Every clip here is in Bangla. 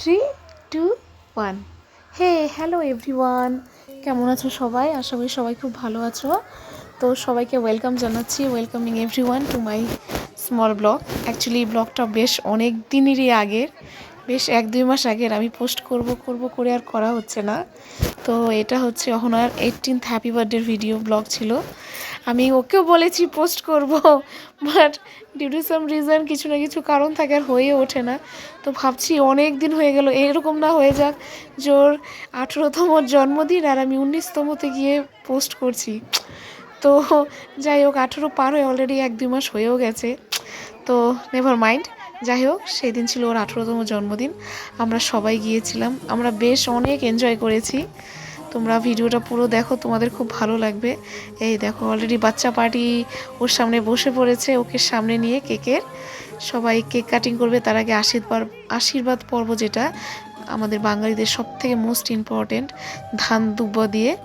Three two one hey hello everyone কেমন আছো সবাই? আশা করি সবাই খুব ভালো আছো। তো সবাইকে ওয়েলকাম জানাচ্ছি welcoming everyone to my small blog actually ব্লগটা বেশ অনেক দিনেরই আগের। বেশ এক দুই মাস আগের আমি পোস্ট করব করব করে আর করা হচ্ছে না। তো এটা হচ্ছে অহনার এইটিনথ হ্যাপি বার্থডের ভিডিও ব্লগ ছিল। আমি ওকেও বলেছি পোস্ট করব but due to some reason কিছু না কিছু কারণ থাকে আর হয়ে ওঠে না। তো ভাবছি অনেক দিন হয়ে গেল, এরকম না হয়ে যাক। জোর আঠেরোতম জন্মদিন আর আমি উনিশতমতে গিয়ে পোস্ট করছি। তো যাই হোক, আঠেরো পার হয়ে অলরেডি এক দুই মাস হয়েও গেছে। তো নেভার মাইন্ড যাই হোক সেই দিন ছিল ওর আঠেরোতম জন্মদিন। আমরা সবাই গিয়েছিলাম। আমরা বেশ অনেক এনজয় করেছি। তোমরা ভিডিওটা পুরো দেখো, তোমাদের খুব ভালো লাগবে। এই দেখো অলরেডি বাচ্চা পার্টি ওর সামনে বসে পড়েছে, ওকে সামনে নিয়ে কেকের। সবাই কেক কাটিং করবে, তার আগে আশীর্বাদ আশীর্বাদ পর্ব যেটা আমাদের বাঙালিদের সব থেকে মোস্ট ইম্পর্টেন্ট ধান দুব্বা দিয়ে।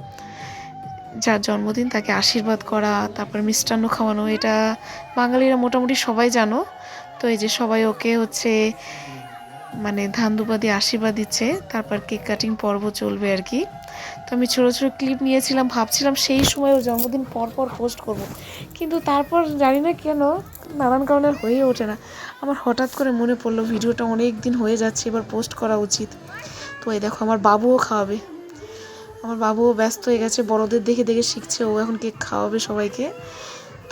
যার জন্মদিন, তাকে আশীর্বাদ করা, তারপর মিষ্টান্ন খাওয়ানো, এটা বাঙালিরা মোটামুটি সবাই জানো। তো এই যে সবাই ওকে হচ্ছে মানে ধান আশীর্বাদ দিচ্ছে, তারপর কেক কাটিং পর্ব চলবে আর কি। তো আমি ছোটো ছোটো ক্লিপ নিয়েছিলাম, ভাবছিলাম সেই সময় ওর জন্মদিন পর পর পোস্ট করব। কিন্তু তারপর জানি না কেন, নানান কারণে হয়ে ওঠে না। আমার হঠাৎ করে মনে পড়ল ভিডিওটা অনেক দিন হয়ে যাচ্ছে, এবার পোস্ট করা উচিত। তো এই দেখো, আমার বাবুও খাওয়াবে। আমার বাবুও ব্যস্ত হয়ে গেছে, বড়দের দেখে দেখে শিখছে, ও এখন কেক খাওয়াবে সবাইকে।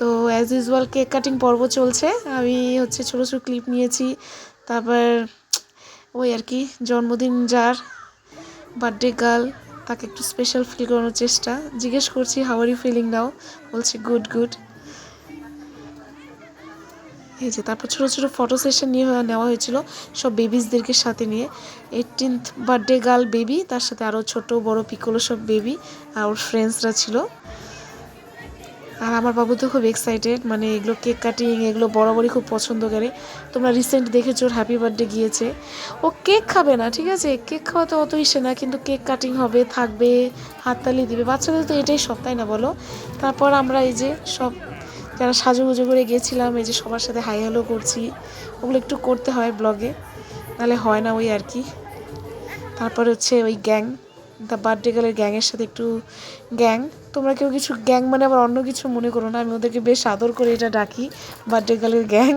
তো অ্যাজ ইউজুয়াল কেক কাটিং পর্ব চলছে। আমি হচ্ছে ছোটো ছোটো ক্লিপ নিয়েছি। তারপর ওই আর কি, জন্মদিন যার বার্থডে গার্ল তাকে একটু স্পেশাল ফিল করানোর চেষ্টা। জিজ্ঞেস করছি how are you feeling now বলছে গুড গুড এই যে, তারপর ছোটো ছোটো ফটো সেশন নিয়ে নেওয়া হয়েছিল সব বেবিসদেরকে সাথে নিয়ে। এইটিনথ বার্থডে গার্ল বেবি তার সাথে আরও ছোট বড় পিকলো সব বেবি আর ওর ফ্রেন্ডসরা ছিল। আর আমার বাবু তো খুব এক্সাইটেড মানে এগুলো কেক কাটিং এগুলো বরাবরই খুব পছন্দ করে। তোমরা রিসেন্ট দেখেছ, ওর হ্যাপি বার্থডে গিয়েছে। ও কেক খাবে না, ঠিক আছে? কেক খাওয়া তো অত ইসে না, কিন্তু কেক কাটিং হবে, থাকবে, হাততালি দিবে। বাচ্চাদের তো এটাই সব তাই না বলো? তারপর আমরা এই যে সব যারা সাজুগুজু করে গেছিলাম, এই যে সবার সাথে হাই হ্যালো করছি। ওগুলো একটু করতে হয় ব্লগে নাহলে হয় না ওই আর কি। তারপর হচ্ছে ওই গ্যাং দ্য বার্থডে গার্লের গ্যাংয়ের সাথে একটু গ্যাং তোমরা কেউ কিছু গ্যাং মানে আবার অন্য কিছু মনে করো না। আমি ওদেরকে বেশ আদর করে এটা ডাকি বার্থডে গার্লের গ্যাং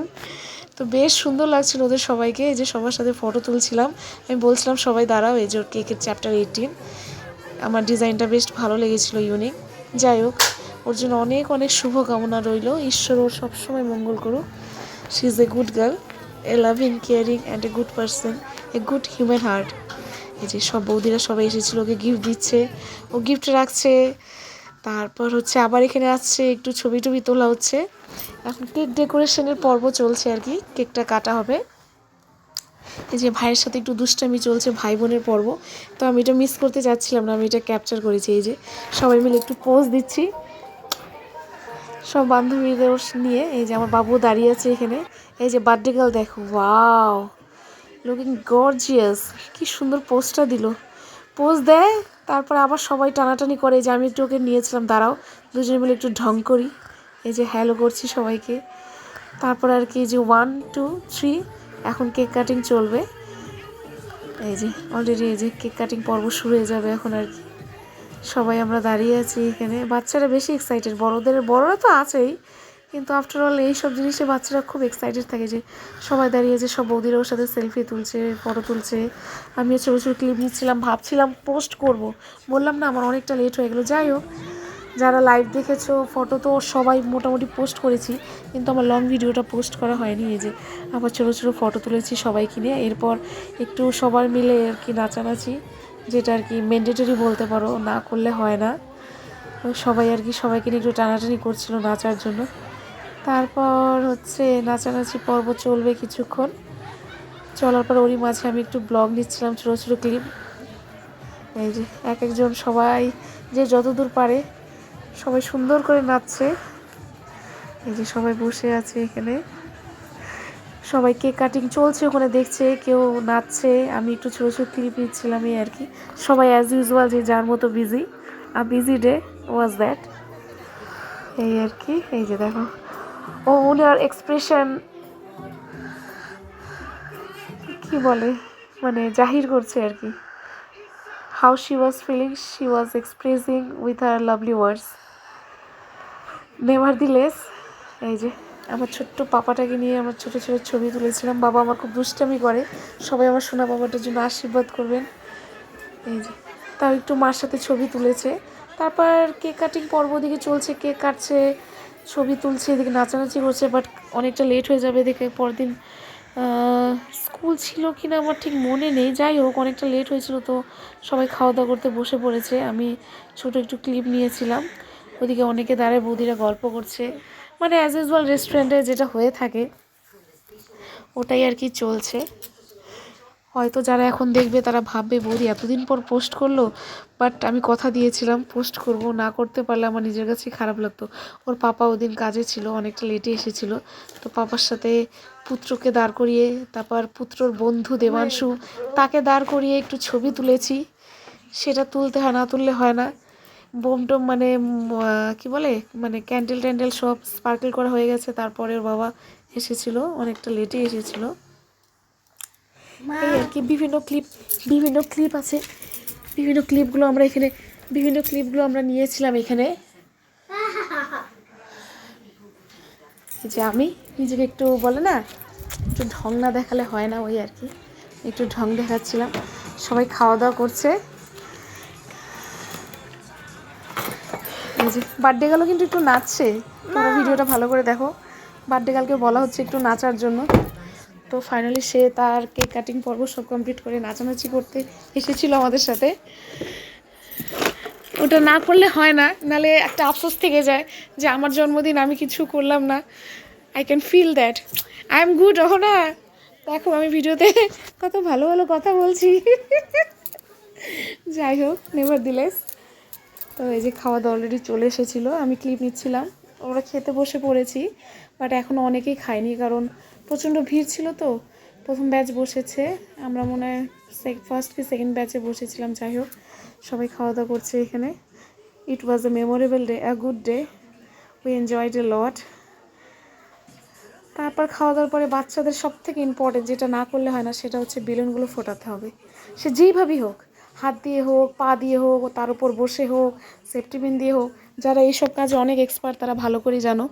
তো বেশ সুন্দর লাগছিল ওদের সবাইকে। এই যে সবার সাথে ফটো তুলছিলাম। আমি বলছিলাম, সবাই দাঁড়াও, এই যে ওর কেকের চ্যাপ্টার এইটিন আমার ডিজাইনটা বেশ ভালো লেগেছিলো ইউনিক যাই হোক, ওর জন্য অনেক অনেক শুভকামনা রইল। ঈশ্বর ওর সবসময় মঙ্গল করুক। She is a good girl a loving caring and a good person a good human heart এই যে সব বৌদিরা সবাই এসেছিল, ওকে গিফট দিচ্ছে, ও গিফট রাখছে। তারপর হচ্ছে আবার এখানে আসছে, একটু ছবি টবি তোলা হচ্ছে। এখন কেক ডেকোরেশনের পর্ব চলছে আর কি, কেকটা কাটা হবে। এই যে ভাইয়ের সাথে একটু দুষ্টামি চলছে ভাই বোনের পর্ব। তো আমি এটা মিস করতে চাচ্ছিলাম না, আমি এটা ক্যাপচার করেছি, এই যে সবাই মিলে একটু পোজ দিচ্ছি। সব বান্ধবীদের নিয়ে, এই যে আমার বাবু দাঁড়িয়ে আছে এখানে। এই যে বার্থডে গার্ল দেখো ওয়াও লুকিং গর্জিয়াস কি সুন্দর পোজটা দিল। পোজ দেয়, তারপর আবার সবাই টানাটানি করে, যে আমি একটু ওকে নিয়েছিলাম, দাঁড়াও। দুজনে মিলে একটু ঢং করি। এই যে হ্যালো করছি সবাইকে। তারপর আর কি যে ওয়ান টু থ্রি এখন কেক কাটিং চলবে। এই যে অলরেডি এই যে কেক কাটিং পর্ব শুরু হয়ে যাবে এখন আর কি। সবাই আমরা দাঁড়িয়ে আছি এখানে। বাচ্চারা বেশি এক্সাইটেড বড়দের, বড়রা তো আছেই। কিন্তু আফটার অল এইসব জিনিসে বাচ্চারা খুব এক্সাইটেড থাকে যে সবাই দাঁড়িয়ে যে সব বৌদিরা ওর সাথে সেলফি তুলছে ফটো তুলছে। আমিও ছোটো ছোটো ক্লিপ নিচ্ছিলাম, ভাবছিলাম পোস্ট করব। বললাম, না, আমার অনেকটা লেট হয়ে গেলো। যাই হোক, যারা লাইভ দেখেছ ফটো তো সবাই মোটামুটি পোস্ট করেছি, কিন্তু আমার লং ভিডিওটা পোস্ট করা হয়নি। এই যে, আবার ছোটো ছোটো ফটো তুলেছি সবাইকে নিয়ে। এরপর একটু সবার মিলে আর কি নাচানাচি, যেটা আর কি ম্যান্ডেটরি বলতে পারো, না করলে হয় না। সবাই আর কি সবাইকে নিয়ে একটু টানাটানি করছিল নাচার জন্য। তারপর হচ্ছে নাচানাচি পর্ব চলবে কিছুক্ষণ। চলার পর ওরই মাঝে আমি একটু ব্লগ নিচ্ছিলাম, ছোটো ছোটো ক্লিপ। এই যে এক একজন সবাই যে যতদূর পারে সবাই সুন্দর করে নাচছে। এই যে সবাই বসে আছে এখানে। সবাই কেক কাটিং চলছে, ওখানে দেখছে, কেউ নাচছে। আমি একটু ছোটো ছোটো ক্লিপ নিচ্ছিলাম এই আর কি। সবাই অ্যাজ ইউজুয়াল যে যার মতো বিজি আর বিজি ডে ওয়াজ দ্যাট এই আর কি, এই যে দেখো। ও উনার এক্সপ্রেশন কি বলে? মানে জাহির করছে আর কি। How she was feeling she was expressing with her lovely words never দিলেস এই যে আমার ছোট্ট পাপাটাকে নিয়ে আমার ছোটো ছোটো ছবি তুলেছিলাম। বাবা আমার খুব দুষ্টামি করে। সবাই আমার সোনা বাবাটার জন্য আশীর্বাদ করবেন। এই যে, তাও একটু মার সাথে ছবি তুলেছে। তারপর কেক কাটিং পর্ব দিকে চলছে। কেক কাটছে। ছবি তুলছে, এদিকে নাচানাচি করছে বাট অনেকটা লেট হয়ে যাবে দেখে পরদিন স্কুল ছিল কি না আমার ঠিক মনে নেই। যাই হোক, অনেকটা লেট হয়েছিল তো সবাই খাওয়া দাওয়া করতে বসে পড়েছে। আমি ছোটো একটু ক্লিপ নিয়েছিলাম। ওদিকে অনেকে দাঁড়ায়, বৌদিরা গল্প করছে। মানে অ্যাজ ইউজুয়াল রেস্টুরেন্টে যেটা হয়ে থাকে, ওটাই আর কি চলছে। হয়তো যারা এখন দেখবে তারা ভাববে, বৌদি, এতদিন পর পোস্ট করল বাট আমি কথা দিয়েছিলাম পোস্ট করব, না করতে পারলে আমার নিজের কাছেই খারাপ লাগতো। ওর পাপা ওদিন কাজে ছিল, অনেকটা লেটে এসেছিল, তো পাপার সাথে পুত্রকে দাঁড় করিয়ে, তারপর পুত্রর বন্ধু দেবাংশু, তাকে দাঁড় করিয়ে একটু ছবি তুলেছি। সেটা তুলতে হয়, না তুললে হয় না। বোম টোম মানে কি বলে? মানে ক্যান্ডেল ট্যান্ডেল সব স্পার্কেল করা হয়ে গেছে, তারপরে ওর বাবা এসেছিল, অনেকটা লেটে এসেছিল। এই আর কি বিভিন্ন ক্লিপ বিভিন্ন ক্লিপ আছে। বিভিন্ন ক্লিপগুলো আমরা এখানে বিভিন্ন ক্লিপগুলো আমরা নিয়েছিলাম এখানে। যে আমি নিজেকে একটু বলে না একটু ঢং না দেখালে হয় না ওই আর কি। একটু ঢং দেখাচ্ছিলাম। সবাই খাওয়া দাওয়া করছে। যে বার্থডে গেলও কিন্তু একটু নাচছে। তোমরা ভিডিওটা ভালো করে দেখো। বার্থডে গালকে বলা হচ্ছে একটু নাচার জন্য। তো ফাইনালি সে তার কেক কাটিং পর্ব সব কমপ্লিট করে নাচানাচি করতে এসেছিল আমাদের সাথে। ওটা না করলে হয় না, নালে একটা আফসোস থেকে যায় যে আমার জন্মদিন আমি কিছু করলাম না। I can feel that I am good oh না দেখো আমি ভিডিওতে কত ভালো ভালো কথা বলছি। যাই হোক নেভার দিলেস তো এই যে খাওয়া দাওয়া অলরেডি চলে এসেছিল, আমি ক্লিপ নিচ্ছিলাম। ওরা খেতে বসে পড়েছি বাট এখনও অনেকেই খায়নি কারণ প্রচণ্ড ভিড় ছিল তো। প্রথম ব্যাচ বসেছে। আমরা মনে হয় ফার্স্ট কি সেকেন্ড ব্যাচে বসেছিলাম, যাই হোক। সবাই খাওয়া দাওয়া করছে এখানে। It was a memorable day a good day we enjoyed a lot তারপর খাওয়া দাওয়ার পরে বাচ্চাদের সব থেকে ইম্পর্টেন্ট যেটা না করলে হয় না, সেটা হচ্ছে বেলুনগুলো ফোটাতে হবে। সে যেইভাবেই হোক, হাত দিয়ে হোক, পা দিয়ে হোক, তার উপর বসে হোক সেফটি পিন দিয়ে হোক, যারা এইসব কাজে অনেক এক্সপার্ট তারা ভালো করেই জানো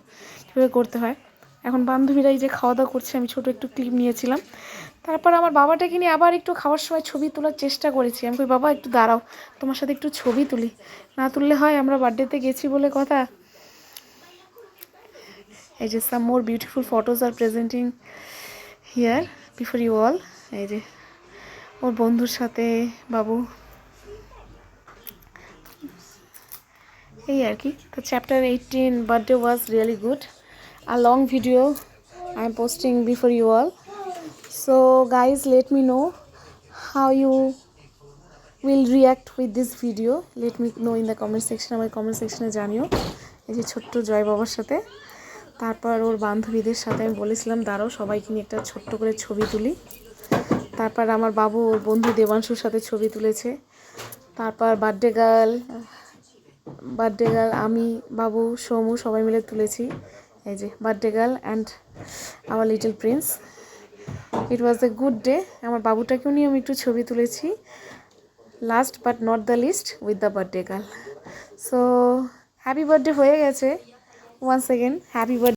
কীভাবে করতে হয়। এখন বান্ধবীরা এই যে খাওয়া দাওয়া করছে, আমি ছোটো একটু ক্লিপ নিয়েছিলাম। তারপর আমার বাবাটাকে নিয়ে আবার একটু খাওয়ার সময় ছবি তোলার চেষ্টা করেছি। আমি কই, বাবা, একটু দাঁড়াও, তোমার সাথে একটু ছবি তুলি। না তুললে হয় আমরা বার্থডেতে গেছি বলে কথা? এই যে some more beautiful photos are presenting here before you all এই যে ওর বন্ধুর সাথে, বাবু। এই আর কি, তো chapter eighteen birthday was really good a long video i am posting before you all. So, guys, let me know how you will react with this video. Let me know in the comment section, আমার comment section এ জানিও। এই যে ছোট্ট জয় বাবার সাথে। তারপর ওর বান্ধবীদের সাথে আমি বলেছিলাম, দাঁড়াও, সবাইকে নিয়ে একটা ছোট্ট করে ছবি তুলি। তারপর আমার বাবু ওর বন্ধু দেবাংশুর সাথে ছবি তুলেছে। তারপর বার্থডে গার্ল বার্থডে গার্ল আমি, বাবু সোমু সবাই মিলে তুলেছি। এই যে birthday girl and our little prince it was a good day আমার বাবুটাকেও নিয়ে আমি একটু ছবি তুলেছি। Last but not the least with the birthday girl so happy birthday হয়ে গেছে। One second happy birthday